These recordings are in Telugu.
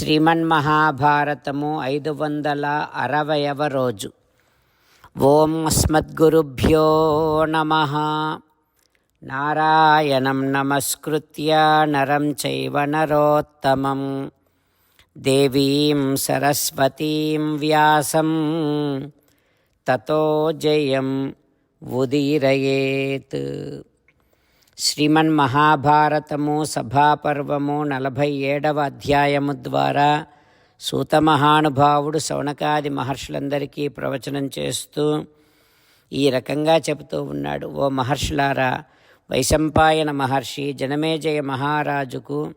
శ్రీమన్మహాభారతము ఐదు వందల అరవయవ రోజు. ఓం అస్మద్గురుభ్యో నమ. నారాయణం నమస్కృత్య నరం చైవ నరోత్తమం. దేవీం సరస్వతీం వ్యాసం. తతో జయం ఉదీరయేత్. శ్రీమన్ మహాభారతము సభాపర్వము నలభై ఏడవ అధ్యాయము ద్వారా సూత మహానుభావుడు శౌనకాది మహర్షులందరికీ ప్రవచనం చేస్తూ ఈ రకంగా చెబుతూ ఉన్నాడు. ఓ మహర్షులారా వైశంపాయన మహర్షి జనమేజయ మహారాజుకు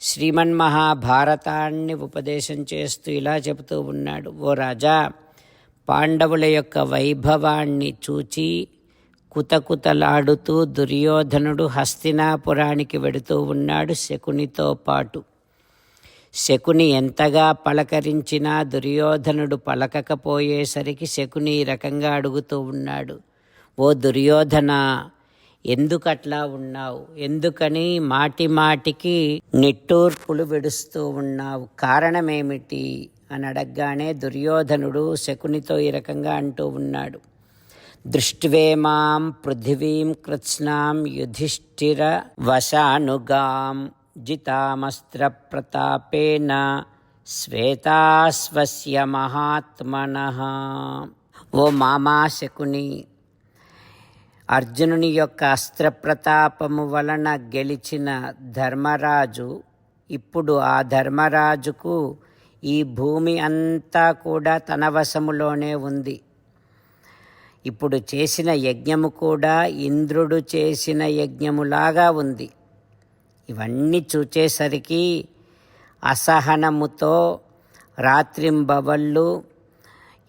శ్రీమన్మహాభారతాన్ని ఉపదేశం చేస్తూ ఇలా చెబుతూ ఉన్నాడు. ఓ రాజా పాండవుల యొక్క వైభవాన్ని చూచి కుతకుతలాడుతూ దుర్యోధనుడు హస్తినాపురానికి వెడుతూ ఉన్నాడు శకునితో పాటు. శకుని ఎంతగా పలకరించినా దుర్యోధనుడు పలకకపోయేసరికి శకుని ఈ రకంగా అడుగుతూ ఉన్నాడు. ఓ దుర్యోధన ఎందుకట్లా ఉన్నావు? ఎందుకని మాటి మాటికి నిట్టూర్పులు విడుస్తూ ఉన్నావు? కారణమేమిటి? అని అడగగానే దుర్యోధనుడు శకునితో ఈ రకంగా అంటూ ఉన్నాడు. దృష్ట్వేమాం పృథివీం కృత్స్నాం యుధిష్ఠిర వశానుగాం జితామస్త్ర ప్రతాపేన శ్వేతాస్వస్య మహాత్మన. ఓ మామా శకుని అర్జునుని యొక్క అస్త్రప్రతాపము వలన గెలిచిన ధర్మరాజు ఇప్పుడు ఆ ధర్మరాజుకు ఈ భూమి అంతా కూడా తన వశములోనే ఉంది. ఇప్పుడు చేసిన యజ్ఞము కూడా ఇంద్రుడు చేసిన యజ్ఞములాగా ఉంది. ఇవన్నీ చూచేసరికి అసహనముతో రాత్రింబవళ్ళు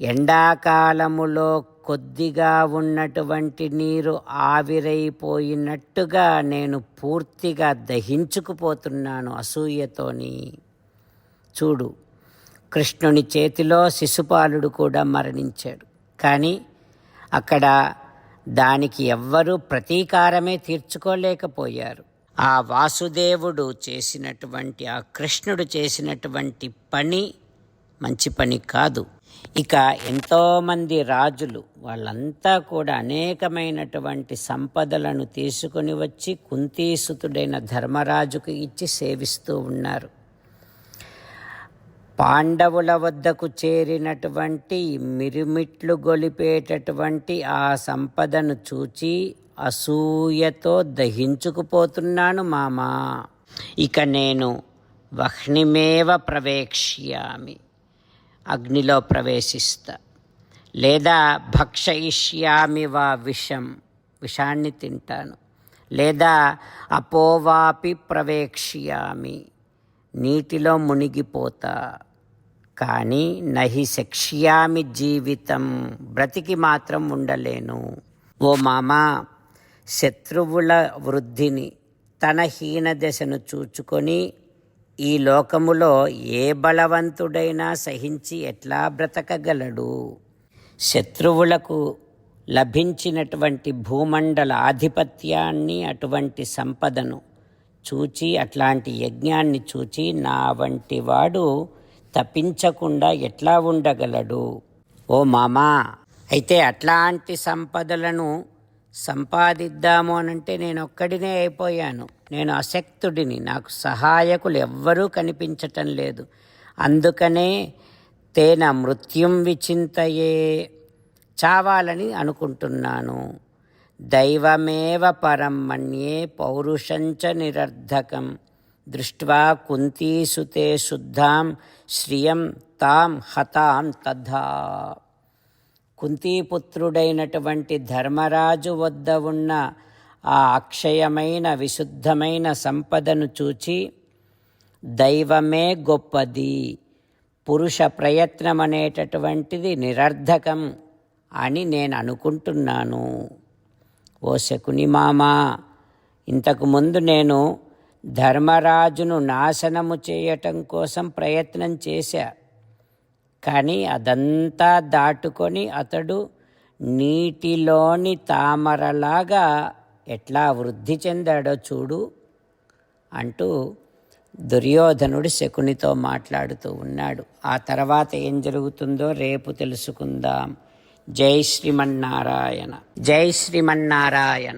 ఎండాకాలములో కొద్దిగా ఉన్నటువంటి నీరు ఆవిరైపోయినట్టుగా నేను పూర్తిగా దహించుకుపోతున్నాను అసూయతోని. చూడు కృష్ణుని చేతిలో శిశుపాలుడు కూడా మరణించాడు. కానీ అక్కడ దానికి ఎవ్వరూ ప్రతీకారమే తీర్చుకోలేకపోయారు. ఆ వాసుదేవుడు చేసినటువంటి ఆ కృష్ణుడు చేసినటువంటి పని మంచి పని కాదు. ఇక ఎంతోమంది రాజులు వాళ్ళంతా కూడా అనేకమైనటువంటి సంపదలను తీసుకొని వచ్చి కుంతీసుతుడైన ధర్మరాజుకు ఇచ్చి సేవిస్తూ ఉన్నారు. పాండవుల వద్దకు చేరినటువంటి మిరుమిట్లు గొలిపేటటువంటి ఆ సంపదను చూచి అసూయతో దహించుకుపోతున్నాను మామా. ఇక నేను వహ్నిమేవ ప్రవేక్ష్యామి అగ్నిలో ప్రవేశిస్తా. లేదా భక్షయిష్యామి వా విషం. విషాన్ని తింటాను. లేదా అపోవాపి ప్రవేక్ష్యామి నీటిలో మునిగిపోతా. కానీ నహి శక్ష్యామి జీవితం. బ్రతికి మాత్రం ఉండలేను. ఓ మామా శత్రువుల వృద్ధిని తన హీన దశను చూచుకొని ఈ లోకములో ఏ బలవంతుడైనా సహించి ఎట్లా బ్రతకగలడు? శత్రువులకు లభించినటువంటి భూమండల ఆధిపత్యాన్ని అటువంటి సంపదను చూచి అట్లాంటి యజ్ఞాన్ని చూచి నా వంటి వాడు తప్పించకుండా ఎట్లా ఉండగలడు? ఓ మామా అయితే అట్లాంటి సంపదలను సంపాదిద్దాము అనంటే నేను ఒక్కడినే అయిపోయాను. నేను అశక్తుడిని నాకు సహాయకులు ఎవ్వరూ కనిపించటం లేదు. అందుకనే తేన మృత్యుం విచింతయే చావాలని అనుకుంటున్నాను. దైవమేవ పరం మన్యే పౌరుషంచ నిరర్ధకం. దృష్ట్వా కుంతీసుతే శుద్ధాం శ్రియం తాం హతాం తథా. కుంతీపుత్రుడైనటువంటి ధర్మరాజు వద్ద ఉన్న ఆ అక్షయమైన విశుద్ధమైన సంపదను చూచి దైవమే గొప్పది పురుష ప్రయత్నం అనేటటువంటిది నిరర్ధకం అని నేను అనుకుంటున్నాను. ఓ శకుని మామా ఇంతకుముందు నేను ధర్మరాజును నాశనము చేయటం కోసం ప్రయత్నం చేశా. కానీ అదంతా దాటుకొని అతడు నీటిలోని తామరలాగా ఎట్లా వృద్ధి చెందాడో చూడు అంటూ దుర్యోధనుడు శకునితో మాట్లాడుతూ ఉన్నాడు. ఆ తర్వాత ఏం జరుగుతుందో రేపు తెలుసుకుందాం. జై శ్రీమన్నారాయణ. జై శ్రీమన్నారాయణ.